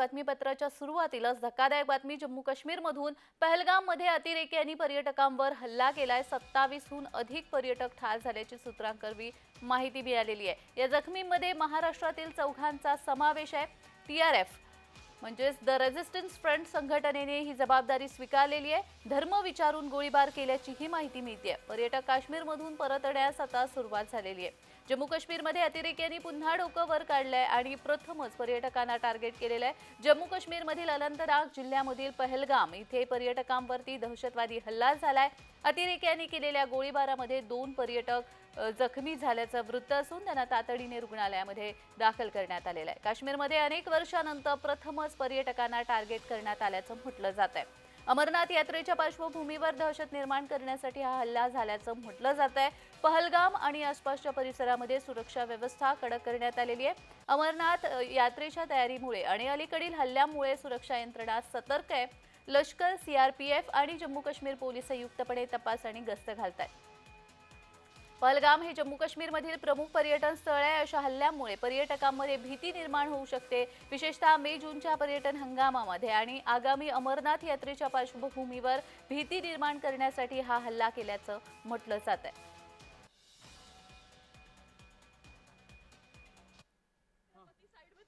बातमीपत्राच्या सुरुवातीलाच धक्कादायक बातमी जम्मू काश्मीरमधून पहलगाममध्ये अतिरेक्यांनी पर्यटकांवर हल्ला केलाय. सत्तावीसहून अधिक पर्यटक ठार झाल्याची सूत्रांकरवी माहिती मिळालेली आहे. या जखमींमध्ये महाराष्ट्रातील चौघांचा समावेश आहे. टी आर एफ म्हणजेच द रेझिस्टन्स फ्रंट संघटनेने ही जबाबदारी स्वीकारलेली आहे. धर्म विचारून गोळीबार केल्याचीही माहिती मिळते पर्यटक काश्मीरमधून परतण्यास आता सुरुवात झालेली आहे. जम्मू काश्मीरमध्ये अतिरेक्यांनी पुन्हा डोकं वर काढलंय आणि प्रथमच पर्यटकांना टार्गेट केलेलं आहे. जम्मू काश्मीरमधील अनंतनाग जिल्ह्यामधील पहलगाम इथे पर्यटकांवरती दहशतवादी हल्ला झालाय. अतिरेक्यांनी केलेल्या गोळीबारामध्ये दोन पर्यटक जखमी झाल्याचं वृत्त असून त्यांना तातडीने रुग्णालयामध्ये दाखल करण्यात आलेलं आहे. काश्मीरमध्ये अनेक वर्षानंतर प्रथमच पर्यटकांना टार्गेट करण्यात आल्याचं म्हटलं जात आहे. अमरनाथ यात्रेच्या पार्श्वभूमीवर दहशत निर्माण करण्यासाठी हा हल्ला झाल्याचं म्हटलं जात आहे. पहलगाम आणि आसपासच्या परिसरामध्ये सुरक्षा व्यवस्था कडक करण्यात आलेली आहे. अमरनाथ यात्रेच्या तयारीमुळे आणि अलीकडील हल्ल्यामुळे सुरक्षा यंत्रणा सतर्क आहे. लष्कर सीआरपीएफ आणि जम्मू काश्मीर पोलीस संयुक्तपणे तपास आणि गस्त घालत आहेत पहलगाम हे जम्मू काश्मीरमधील प्रमुख पर्यटन स्थळ आहे. अशा हल्ल्यामुळे पर्यटकांमध्ये भीती निर्माण होऊ शकते. विशेषतः मे जूनच्या पर्यटन हंगामामध्ये आणि आगामी अमरनाथ यात्रेच्या पार्श्वभूमीवर भीती निर्माण करण्यासाठी हा हल्ला केल्याचं म्हटलं जात आहे.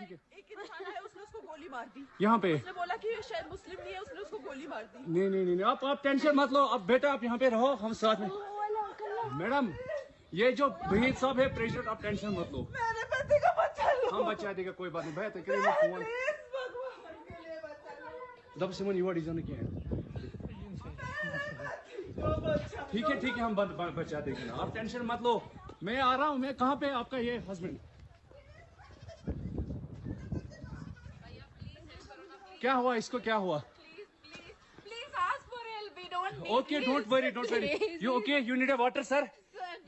है यहाँ पे. उसने बोला कि ये शायद मुस्लिम नहीं है उसने उसको गोली मार दी. नहीं नहीं नहीं नहीं, आप आप टेंशन मत लो. अब बेटा आप यहाँ पे रहो हम साथ में. मैडम ये जो भहीद साहब है प्रेशर आप टेंशन मत लो। मेरे पति का बच्चा लो हम बचा देगा कोई बात नहीं। भैया तकरीब में फ़ोन प्लीज़ भगवान के लिए बच्चा लो दब सिमन युवा डिज़ाइन किया है। ठीक है ठीक है हम बच- बच- देंगे ना। आप टेंशन मत लो। मैं आ रहा हूँ मैं कहाँ पे आपका ये हस्बैंड क्या हुआ? इसको क्या हुआ? Okay don't worry don't worry you okay you need a water sir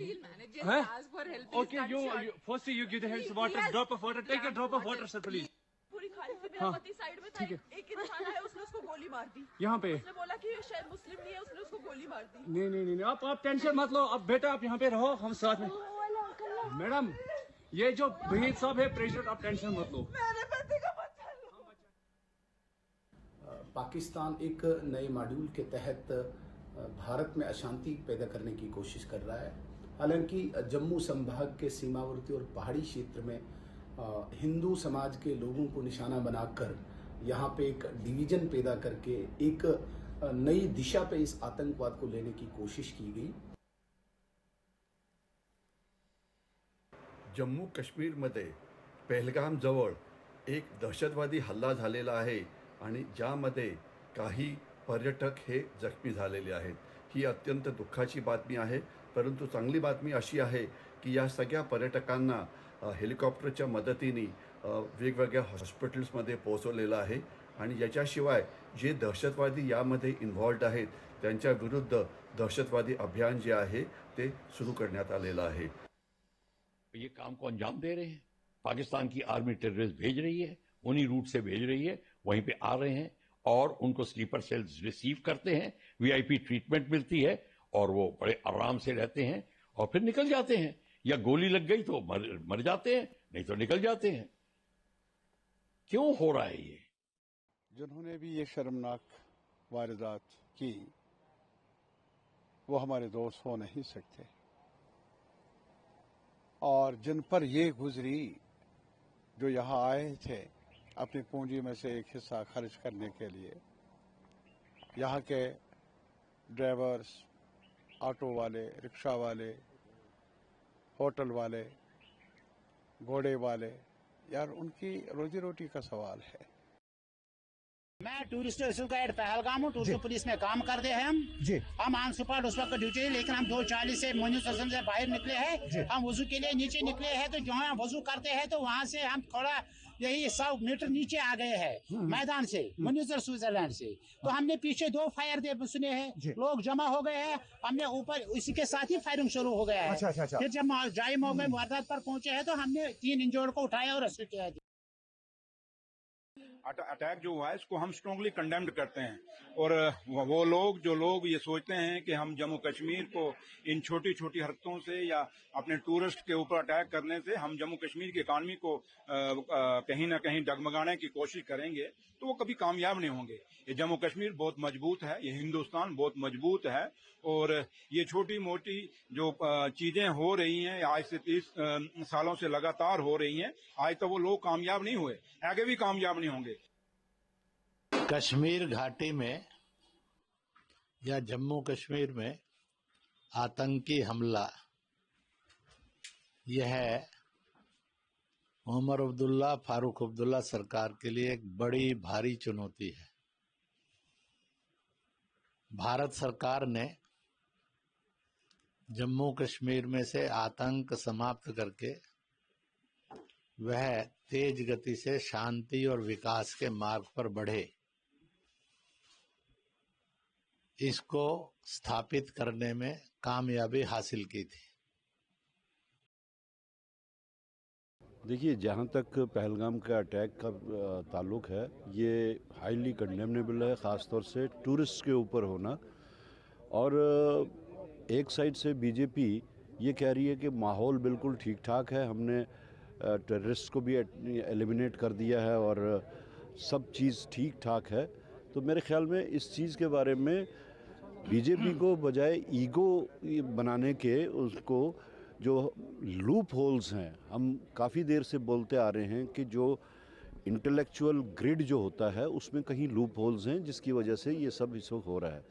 we'll manage. Just Huh? ask for help. Okay you first you give the help water drop of water take a drop of water sir please पूरी खाली थी मेरा पति side में था एक इंसान है उसने उसको गोली मार दी। यहाँ पे। उसने बोला कि शायद मुस्लिम नहीं है उसने उसको गोली मार दी। नहीं नहीं नहीं नहीं, आप आप टेंशन मत लो। अब बेटा आप यहाँ पे रहो हम साथ में। मैडम ये जो भहीद साहब है प्रेसिडेंट आप टेंशन मत लो। मेरे पति का लो पाकिस्तान एक नए मॉड्यूल के तहत भारत में अशांति पैदा करने की कोशिश कर रहा है। हालाँकि जम्मू संभाग के सीमावर्ती और पहाड़ी क्षेत्र में हिंदू समाज के लोगों को निशाना बनाकर यहाँ पे एक डिवीज़न पैदा करके एक नई दिशा पे इस आतंकवाद को लेने की कोशिश की गई। जम्मू काश्मीरमध्ये पहलगामजवळ एक दहशतवादी हल्ला झालेला आहे आणि ज्यामध्ये काही पर्यटक हे जखमी आहेत. ही अत्यंत दुःखाची बातमी आहे. परंतु चांगली बातमी अशी आहे की या सगळ्या पर्यटकांना अ, हेलिकॉप्टरच्या मदतीने वेगवेगळ्या हॉस्पिटल्समध्ये पोहोचवलेलं आहे. आणि याच्याशिवाय जे दहशतवादी यामध्ये इन्व्हॉल्ड आहेत विरुद्ध दहशतवादी अभियान जे आहे ते सुरू आहे. ये काम को अंजाम दे रहे हैं. पाकिस्तान की आर्मी टेररिस्ट भेज रही है उन्हीं रूट से भेज रही है वहीं पे आ रहे हैं और उनको स्लीपर सेल्स रिसीव करते हैं वीआईपी ट्रीटमेंट मिलती है और वो बड़े आराम से रहते हैं और फिर निकल जाते हैं। या गोली लग गई तो मर, मर जाते हैं नहीं तो निकल जाते हैं। क्यों हो रहा है ये? जिन्होंने भी ये शर्मनाक वारदात की वो हमारे दोस्त हो नहीं सकते। और जिन पर ये गुजरी जो यहाँ आए थे अपनी पूंजी में से एक हिस्सा खर्च करने के लिए यहाँ के ड्राइवर्स ऑटो वाले, रिक्शा वाले, होटल वाले, घोड़े वाले, यार उनकी रोजी रोटी का सवाल है। मैं टूरिस्ट गाइड पहलगाम हूँ टूरिस्ट पुलिस में काम करते हैं हम। जी। हम ऑन स्पॉट उस वक्त ड्यूटी है लेकिन हम दो चालीस से मोनी स्टेशन से बाहर निकले हैं। हम वज़ू के लिए नीचे निकले हैं तो जहाँ वज़ू करते हैं तो वहाँ से हम थोड़ा यही सौ मीटर नीचे आ गए हैं मैदान से मुनिजर स्विट्जरलैंड से। तो हमने पीछे दो फायर दे सुने हैं। लोग जमा हो गए हैं हमने ऊपर इसी के साथ ही फायरिंग शुरू हो गया है। अच्छा, अच्छा, अच्छा। फिर जब जाई मौ में वारदात पर पहुँचे हैं तो हमने तीन इंजोर्ड को उठाया और रेस्क्यू किया अटैक जो हुआ है, इसको हम स्ट्रांगली कंडेम्ड करते हैं। और, वो लोग, जो लोग ये सोचते हैं कि हम जम्मू कश्मीर को इन छोटी छोटी हरकतों से या अपने टूरिस्ट के ऊपर अटैक करने से हम जम्मू कश्मीर की इकानमी को कहीं ना कहीं डगमगाने की कोशिश करेंगे। तो वो कभी कामयाब नहीं होंगे। ये जम्मू कश्मीर बहुत मज़बूत है, ये हिंदुस्तान बहुत मज़बूत है, और ये छोटी मोटी जो चीज़ें हो रही हैं आज से तीस सालों से लगातार हो रही हैं, आज तो वो लोग कामयाब नहीं हुए, आगे भी कामयाब नहीं होंगे। कश्मीर घाटी में या जम्मू कश्मीर में आतंकी हमला, यह उमर अब्दुल्ला फारूक अब्दुल्ला सरकार के लिए एक बड़ी भारी चुनौती है। भारत सरकार ने जम्मू कश्मीर में से आतंक समाप्त करके वह तेज गति से शांति और विकास के मार्ग पर बढ़े। इसको स्थापित करने में कामयाबी हासिल की थी। देखिए, जहाँ तक पहलगाम का अटैक का ताल्लुक है, ये हाईली कंडेमनेबल है ख़ास तौर से टूरिस्ट के ऊपर होना। और एक साइड से बीजेपी ये कह रही है कि माहौल बिल्कुल ठीक ठाक है, हमने टेररिस्ट को भी एलिमिनेट कर दिया है और सब चीज़ ठीक ठाक है। तो मेरे ख्याल में इस चीज़ के बारे में बीजेपी को बजाय ईगो बनाने के उसको जो लूप होल्स हैं, हम काफ़ी देर से बोलते आ रहे हैं कि जो इंटेलेक्चुअल ग्रिड जो होता है, उसमें कहीं लूप होल्स हैं जिसकी वजह से ये सब इस हो रहा है।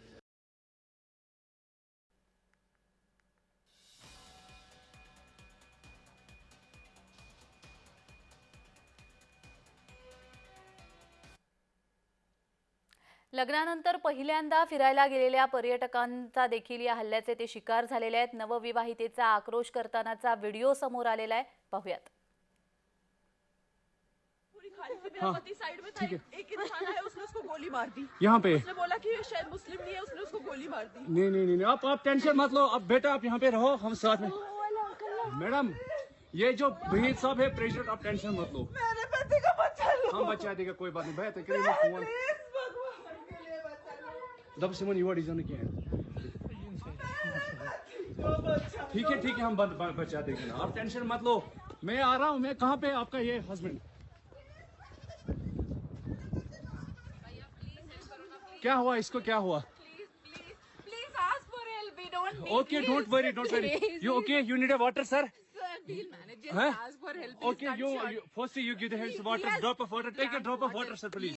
लग्नानंतर पहिल्यांदा फिरायला गेलेल्या पर्यटकांचा देखील या हल्ल्याचे ते शिकार झालेले आहेत. नवविवाहितेचा आक्रोश करतानाचा व्हिडिओ समोर आलेला आहे. पाहूयात. पूरी खालिद से मेरा पति साइड में था एक इंसान आया उसने उसको गोली मार दी. यहाँ पे. उसने बोला कि ये शायद मुस्लिम नहीं है उसने उसको गोली मार दी. नहीं नहीं नहीं नहीं, आप आप टेंशन मत लो. अब बेटा आप यहाँ पे रहो हम साथ में. मैडम ये जो भहीद साहब है प्रेसिडेंट आप टेंशन मत लो. मेरे पति का बच्चा लो. हम बचा देगा कोई बात नहीं. भैया तकरीर में फोन दब से मन युवा डिज़ाइन किया ठीक है ठीक है हम बंद बचा देंगे ना। आप टेंशन मत लो। मैं आ रहा हूँ मैं कहाँ पे आपका ये हस्बैंड क्या हुआ? इसको क्या हुआ? Okay don't worry don't worry you okay you need a water sir okay you first you give the help water drop of water take a drop of water sir please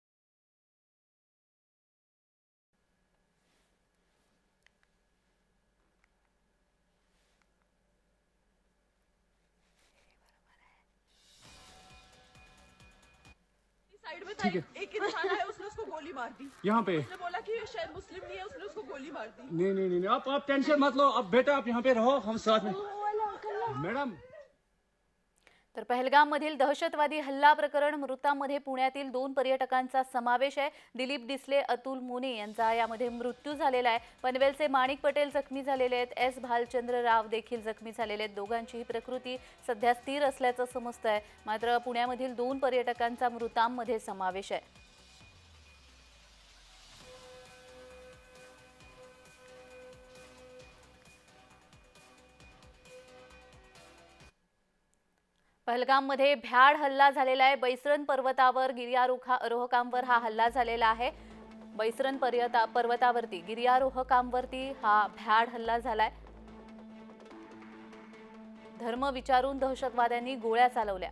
side है। एक इंसान है उसने उसको गोली मार दी। यहाँ पे। उसने बोला कि शायद मुस्लिम नहीं है उसने उसको गोली मार दी। नहीं नहीं नहीं नहीं, आप आप टेंशन मत लो। अब बेटा आप यहाँ पे रहो हम साथ में। मैडम तर पहलगाममधील दहशतवादी हल्ला प्रकरण मृतांमध्ये पुण्यातील दोन पर्यटकांचा समावेश आहे. दिलीप डिसले अतुल मोने यांचा यामध्ये मृत्यू झालेला आहे. पनवेलचे माणिक पटेल जखमी झालेले आहेत. एस. भालचंद्र राव देखील जखमी झालेले आहेत. दोघांचीही प्रकृती सध्या स्थिर असल्याचं समजतं आहे मात्र पुण्यामधील दोन पर्यटकांचा मृतांमध्ये समावेश आहे. पहलगाममध्ये भ्याड हल्ला झालेला आहे. बैसरण पर्वतावर गिर्यारोखा रोहकांवर हा हल्ला झालेला आहे. बैसरण पर्यता पर्वतावरती गिर्यारोहकांवरती हा भ्याड हल्ला झालाय. धर्म विचारून दहशतवाद्यांनी गोळ्या चालवल्या.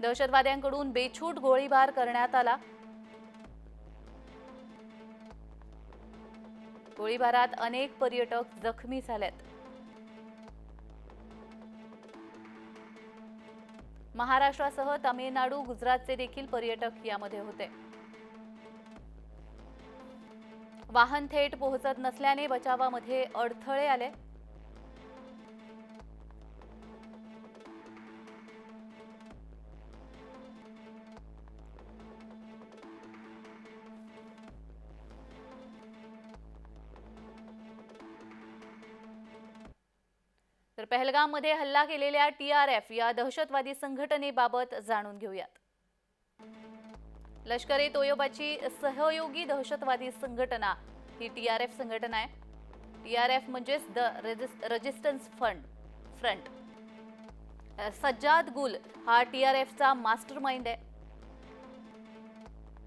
दहशतवाद्यांकडून बेछूट गोळीबार करण्यात आला. गोळीबारात अनेक पर्यटक जखमी झालेत. महाराष्ट्रासह तामिळनाडू गुजरातचे देखील पर्यटक यामध्ये होते. वाहन थेट पोहोचत नसल्याने बचावामध्ये अडथळे आले. तर पहलगाममध्ये हल्ला केलेल्या टी आर एफ या दहशतवादी संघटनेबाबत जाणून घेऊयात. लष्कर ए तोयबाची सहयोगी दहशतवादी संघटना ही टी आर एफ संघटना आहे. टी आर एफ म्हणजेच the resistance fund front. Sajjad Gul हा टी आर एफचा मास्टर माइंड आहे.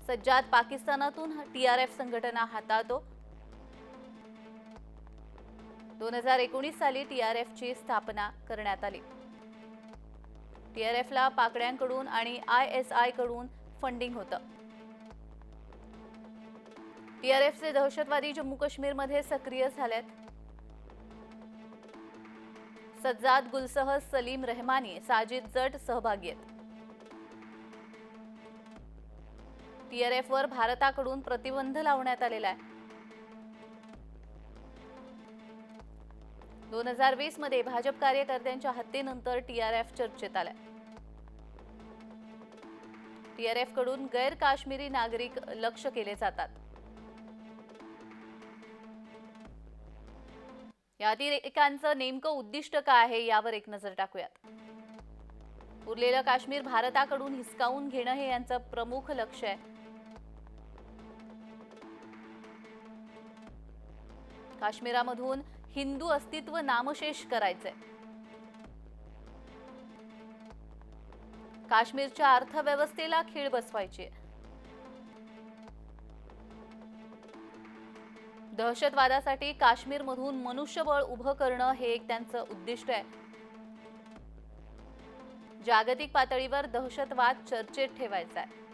सज्जाद पाकिस्तानातून टी आर एफ संघटना हाताळतो. दोन हजार एकोणीस साली टी आर एफची स्थापना करण्यात आली. टी आर एफला पाकड्यांकडून आणि आय एस आयकडून फंडिंग होतं. टी आर एफचे दहशतवादी जम्मू काश्मीरमध्ये सक्रिय झालेत. सज्जाद गुलसह सलीम रहमानी साजिद जट सहभागी आहेत. टीआरएफ वर भारताकडून प्रतिबंध लावण्यात आलेला आहे. दोन हजार वीसमध्ये भाजप कार्यकर्त्यांच्या हत्येनंतर टीआरएफ चर्चेत आलाय. टीआरएफकडून गैर काश्मीरी नागरिक लक्ष केले जातात. या अतिरेकांचं नेमकं उद्दिष्ट काय आहे यावर एक नजर टाकूयात. उरलेलं काश्मीर भारताकडून हिसकावून घेणं हे यांचं प्रमुख लक्ष आहे. काश्मीरामधून हिंदू अस्तित्व नामशेष करायचंय. काश्मीरच्या अर्थव्यवस्थेला खीळ बसवायची दहशतवादासाठी काश्मीरमधून मनुष्यबळ उभं करणं हे एक त्यांचं उद्दिष्ट आहे. जागतिक पातळीवर दहशतवाद चर्चेत ठेवायचा आहे.